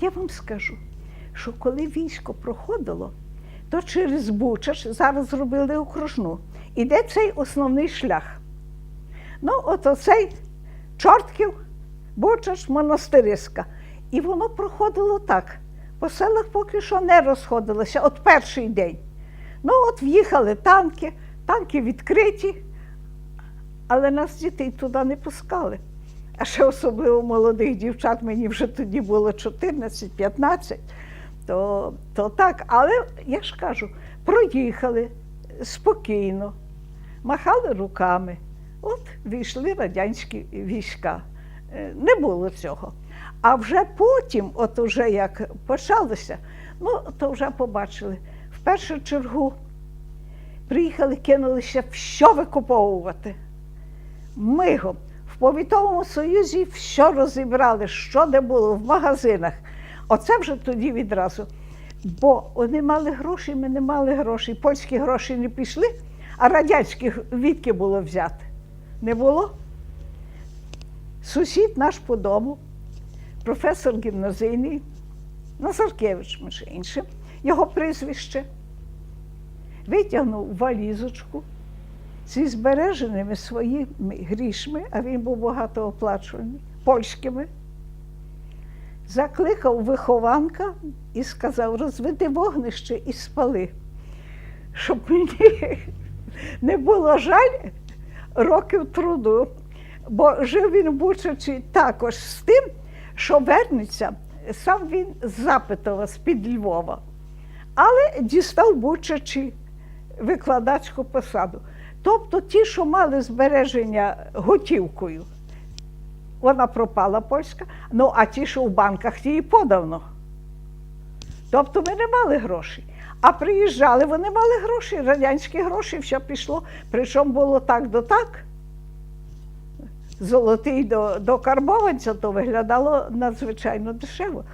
Я вам скажу, що коли військо проходило, то через Бучач зараз зробили окружну. Іде цей основний шлях. Ну, от оцей Чортків, Бучач, Монастириська. І воно проходило так. По селах поки що не розходилося, от перший день. Ну, от в'їхали танки, танки відкриті, але нас дітей туди не пускали. А ще особливо молодих дівчат, мені вже тоді було 14-15, то, то так. Але я ж кажу, проїхали спокійно, махали руками. От війшли радянські війська. Е, Не було цього. А вже потім, от уже як почалося, ну то вже побачили. В першу чергу приїхали, кинулися все викуповувати. Мигом. Повітовому союзі все розібрали, що де було в магазинах. Оце вже тоді відразу. Бо вони мали гроші, ми не мали грошей. Польські гроші не пішли, а радянських відки було взяти. Не було. Сусід наш по дому, професор гімназійний, Назаркевич, між іншим, його прізвище, витягнув валізочку зі збереженими своїми грішми, а він був багато оплачуваний, польськими, закликав вихованка і сказав: розведи вогнище і спали, щоб мені не було жаль років труду. Бо жив він в Бучачі також з тим, що вернеться, сам він запитував з-під Львова, але дістав Бучачі викладацьку посаду. Тобто ті, що мали збереження готівкою, вона пропала польська, ну а ті, що в банках, ті і подавно. Тобто ми не мали грошей. А приїжджали, вони мали гроші, радянські гроші, все пішло. Причому було так до так. Золотий до, до карбованця, то виглядало надзвичайно дешево.